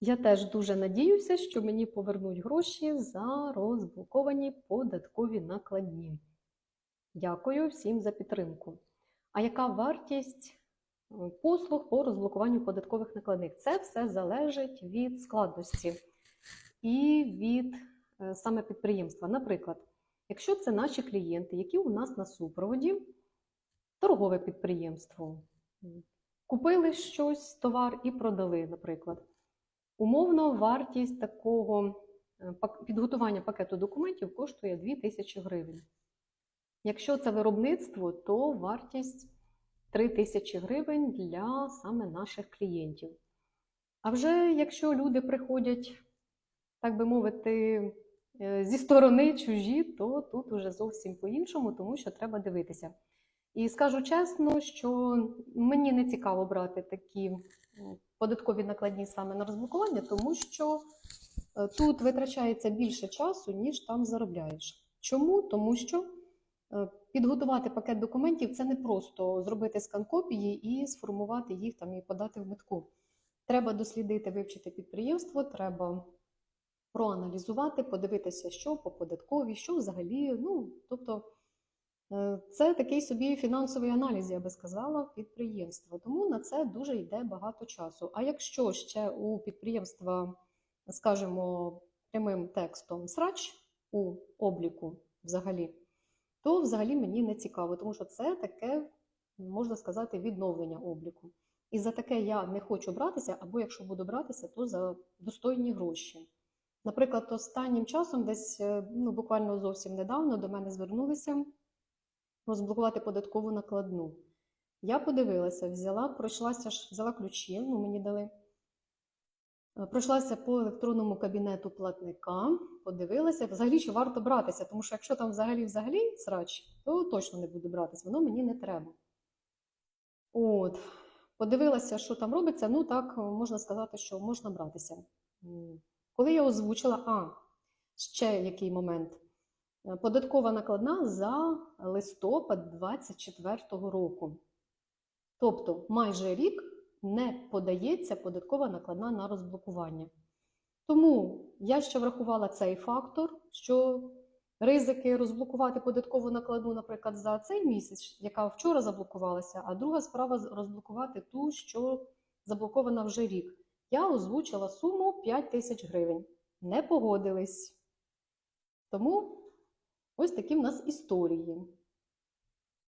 Я теж дуже надіюся, що мені повернуть гроші за розблоковані податкові накладні. Дякую всім за підтримку. А яка вартість е, послуг по розблокуванню податкових накладних? Це все залежить від складності і від е, саме підприємства. Наприклад, якщо це наші клієнти, які у нас на супроводі, торгове підприємство, купили щось, товар і продали, наприклад. Умовно, вартість такого е, підготування пакету документів коштує 2000 гривень. Якщо це виробництво, то вартість 3000 гривень для саме наших клієнтів. А вже якщо люди приходять, так би мовити, е, зі сторони чужі, то тут уже зовсім по-іншому, тому що треба дивитися. І скажу чесно, що мені не цікаво брати такі податкові накладні саме на розблокування, тому що е, тут витрачається більше часу, ніж там заробляєш. Чому? Тому що е, підготувати пакет документів це не просто зробити скан копії і сформувати їх там і подати в метку. Треба дослідити, вивчити підприємство, треба проаналізувати, подивитися, що по податковій, що взагалі. Ну, тобто, це такий собі фінансовий аналіз, я би сказала, підприємства. Тому на це дуже йде багато часу. А якщо ще у підприємства, скажімо, прямим текстом срач у обліку взагалі, то взагалі мені не цікаво, тому що це таке, можна сказати, відновлення обліку. І за таке я не хочу братися, або якщо буду братися, то за достойні гроші. Наприклад, останнім часом, десь е, ну, буквально зовсім недавно до мене звернулися розблокувати податкову накладну. Я подивилася, взяла, пройшлася, взяла ключі, ну мені дали. Е, Пройшлася по електронному кабінету платника, подивилася, взагалі чи варто братися, тому що якщо там взагалі взагалі срач, то точно не буду братись, воно мені не треба. От, подивилася, що там робиться, ну так можна сказати, що можна братися. Коли я озвучила, а ще який момент. Е, Податкова накладна за листопад 24-го року. Тобто майже рік не подається податкова накладна на розблокування. Тому я ще врахувала цей фактор, що ризики розблокувати податкову накладну, наприклад, за цей місяць, яка вчора заблокувалася, а друга справа розблокувати ту, що заблокована вже рік. Я озвучила суму 5 тисяч гривень. Не погодились. Тому ось такі в нас історії.